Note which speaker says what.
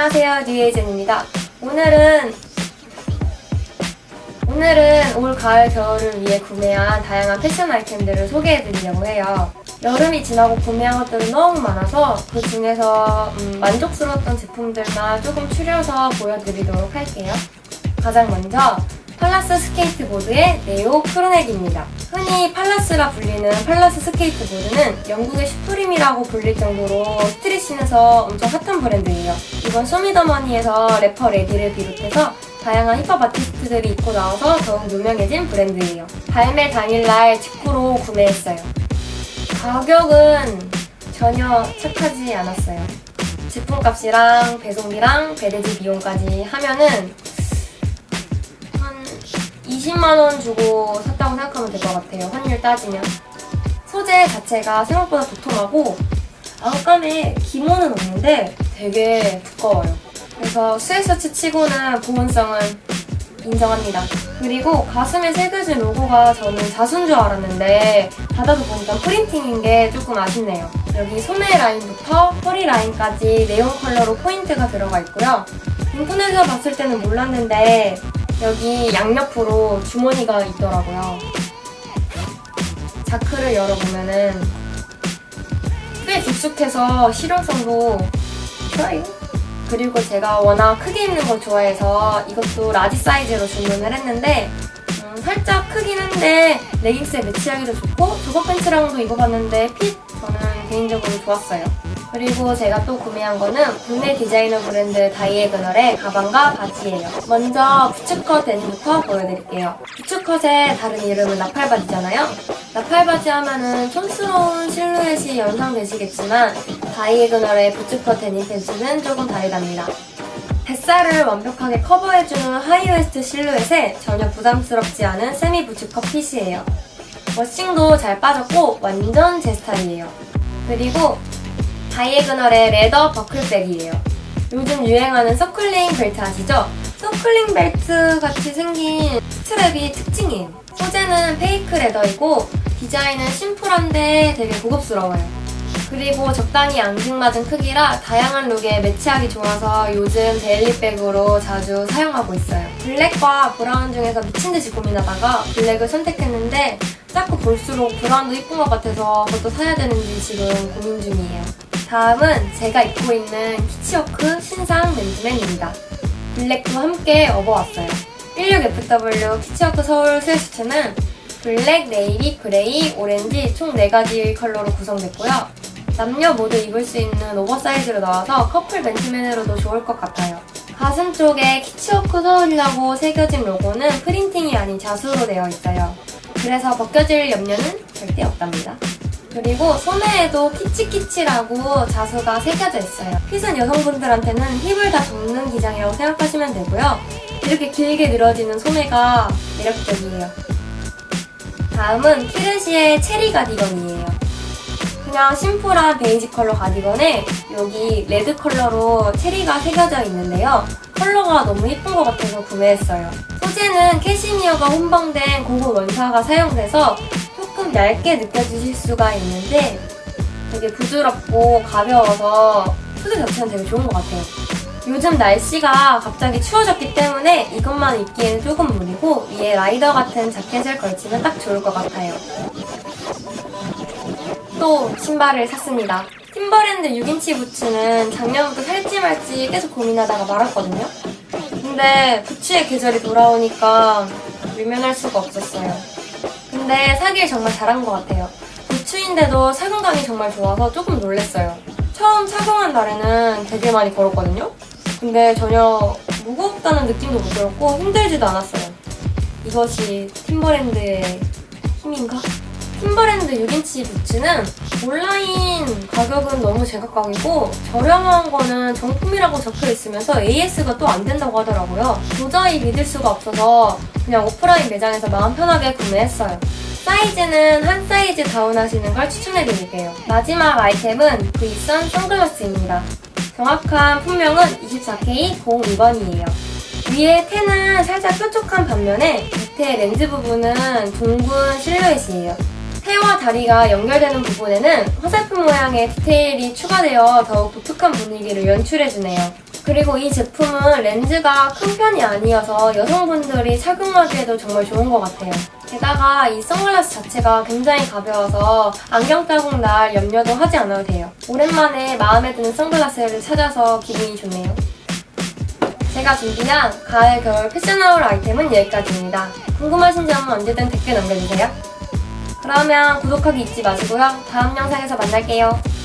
Speaker 1: 안녕하세요, 뉴에이젠입니다. 오늘은 오늘은 올 가을 겨울을 위해 구매한 다양한 패션 아이템들을 소개해드리려고 해요. 여름이 지나고 구매한 것들은 너무 많아서 그 중에서 음, 만족스러웠던 제품들만 조금 추려서 보여드리도록 할게요. 가장 먼저 팔라스 스케이트보드의 네오 크로넥입니다. 흔히 팔라스라 불리는 팔라스 스케이트보드는 영국의 슈프림이라고 불릴 정도로 스트릿씬에서 엄청 핫한 브랜드예요. 이번 쇼미더머니에서 래퍼 레디를 비롯해서 다양한 힙합 아티스트들이 입고 나와서 더욱 유명해진 브랜드예요. 발매 당일날 직구로 구매했어요. 가격은 전혀 착하지 않았어요. 제품값이랑 배송비랑 배대지 비용까지 하면은 한 20만 원 주고 샀다고 생각하면 될 것 같아요. 환율 따지면. 소재 자체가 생각보다 도톰하고 안감에 기모는 없는데 되게 두꺼워요. 그래서 스웨셔츠 치고는 보온성은 인정합니다. 그리고 가슴에 새겨진 로고가 저는 자수인 줄 알았는데 받아도 보니까 프린팅인 게 조금 아쉽네요. 여기 소매 라인부터 허리 라인까지 네온 컬러로 포인트가 들어가 있고요. 인터넷에서 봤을 때는 몰랐는데 여기 양옆으로 주머니가 있더라고요. 자크를 열어보면은 꽤 깊숙해서 실용성도 좋아요. 그리고 제가 워낙 크게 입는 걸 좋아해서 이것도 라지 사이즈로 주문을 했는데 음, 살짝 크긴 한데 레깅스에 매치하기도 좋고 조거 팬츠랑도 입어봤는데 핏 저는 개인적으로 좋았어요. 그리고 제가 또 구매한 거는 국내 디자이너 브랜드 다이애그널의 가방과 바지예요. 먼저 부츠컷 데님부터 보여드릴게요. 부츠컷의 다른 이름은 나팔바지잖아요. 나팔바지 하면은 촌스러운 실루엣이 연상되시겠지만 다이애그널의 부츠컷 데님 팬츠는 조금 다르답니다. 뱃살을 완벽하게 커버해주는 하이웨스트 실루엣에 전혀 부담스럽지 않은 세미 부츠컷 핏이에요. 워싱도 잘 빠졌고 완전 제 스타일이에요. 그리고 다이애그널의 레더 버클백이에요. 요즘 유행하는 서클링 벨트 아시죠? 서클링 벨트 같이 생긴 스트랩이 특징이에요. 소재는 페이크 레더이고 디자인은 심플한데 되게 고급스러워요. 그리고 적당히 앙증맞은 크기라 다양한 룩에 매치하기 좋아서 요즘 데일리백으로 자주 사용하고 있어요. 블랙과 브라운 중에서 미친듯이 고민하다가 블랙을 선택했는데 자꾸 볼수록 브라운도 이쁜 것 같아서 그것도 사야 되는지 지금 고민 중이에요. 다음은 제가 입고 있는 키치워크 신상 맨즈맨입니다. 블랙도 함께 업어왔어요. 16FW 키치워크 서울 스웨스트는 블랙, 네이비, 그레이, 오렌지 총 4가지 컬러로 구성됐고요. 남녀 모두 입을 수 있는 오버사이즈로 나와서 커플 맨투맨으로도 좋을 것 같아요. 가슴 쪽에 키치워크 서울이라고 새겨진 로고는 프린팅이 아닌 자수로 되어 있어요. 그래서 벗겨질 염려는 절대 없답니다. 그리고 소매에도 키치키치라고 자수가 새겨져 있어요. 핏은 여성분들한테는 힙을 다 덮는 기장이라고 생각하시면 되고요. 이렇게 길게 늘어지는 소매가 매력적이에요. 다음은 키르시의 체리 가디건이에요. 그냥 심플한 베이지 컬러 가디건에 여기 레드 컬러로 체리가 새겨져 있는데요. 컬러가 너무 예쁜 것 같아서 구매했어요. 소재는 캐시미어가 혼방된 고급 원사가 사용돼서 조금 얇게 느껴지실 수가 있는데 되게 부드럽고 가벼워서 소재 자체는 되게 좋은 것 같아요. 요즘 날씨가 갑자기 추워졌기 때문에 이것만 입기에는 조금 무리고 위에 라이더 같은 자켓을 걸치면 딱 좋을 것 같아요. 또 신발을 샀습니다. 팀버랜드 6인치 부츠는 작년부터 살지 말지 계속 고민하다가 말았거든요. 근데 부츠의 계절이 돌아오니까 외면할 수가 없었어요. 근데 사길 정말 잘한 것 같아요. 부츠인데도 착용감이 정말 좋아서 조금 놀랐어요. 처음 착용한 날에는 되게 많이 걸었거든요. 근데 전혀 무겁다는 느낌도 못 들었고 힘들지도 않았어요. 이것이 팀버랜드의 힘인가? 팀버랜드 6인치 부츠는 온라인 가격은 너무 제각각이고 저렴한 거는 정품이라고 적혀 있으면서 AS가 또 안 된다고 하더라고요. 도저히 믿을 수가 없어서 그냥 오프라인 매장에서 마음 편하게 구매했어요. 사이즈는 한 사이즈 다운하시는 걸 추천해드릴게요. 마지막 아이템은 브이선 선글라스입니다. 정확한 품명은 24K02번이에요. 위에 테는 살짝 뾰족한 반면에 밑에 렌즈 부분은 둥근 실루엣이에요. 태와 다리가 연결되는 부분에는 화살표 모양의 디테일이 추가되어 더욱 독특한 분위기를 연출해주네요. 그리고 이 제품은 렌즈가 큰 편이 아니어서 여성분들이 착용하기에도 정말 좋은 것 같아요. 게다가 이 선글라스 자체가 굉장히 가벼워서 안경 자국 날 염려도 하지 않아도 돼요. 오랜만에 마음에 드는 선글라스를 찾아서 기분이 좋네요. 제가 준비한 가을 겨울 패셔너블 아이템은 여기까지입니다. 궁금하신 점은 언제든 댓글 남겨주세요. 그러면 구독하기 잊지 마시고요. 다음 영상에서 만날게요.